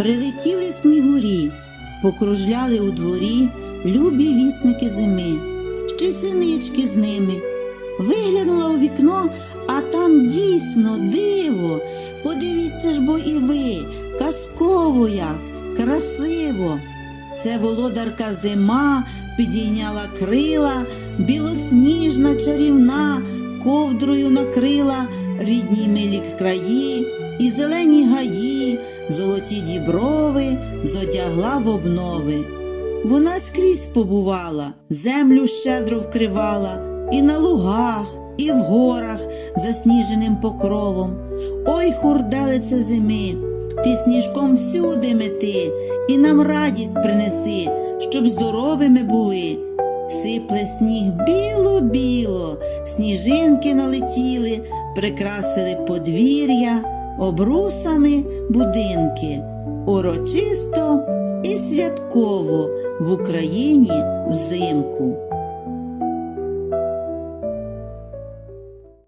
Прилетіли снігурі, покружляли у дворі любі вісники зими, ще синички з ними. Виглянула у вікно, а там дійсно диво. Подивіться ж бо і ви, казково як, красиво. Це володарка зима підійняла крила, білосніжна чарівна, ковдрою накрила рідні милі краї, і зелені гаї, золоті діброви зодягла в обнови. Вона скрізь побувала, землю щедро вкривала, і на лугах, і в горах засніженим покровом. Ой, хурделице зими, ти сніжком всюди мети, і нам радість принеси, щоб здоровими були. Сипле сніг біло-біло, сніжинки налетіли, прикрасили подвір'я, обрусами будинки. Урочисто і святково в Україні взимку.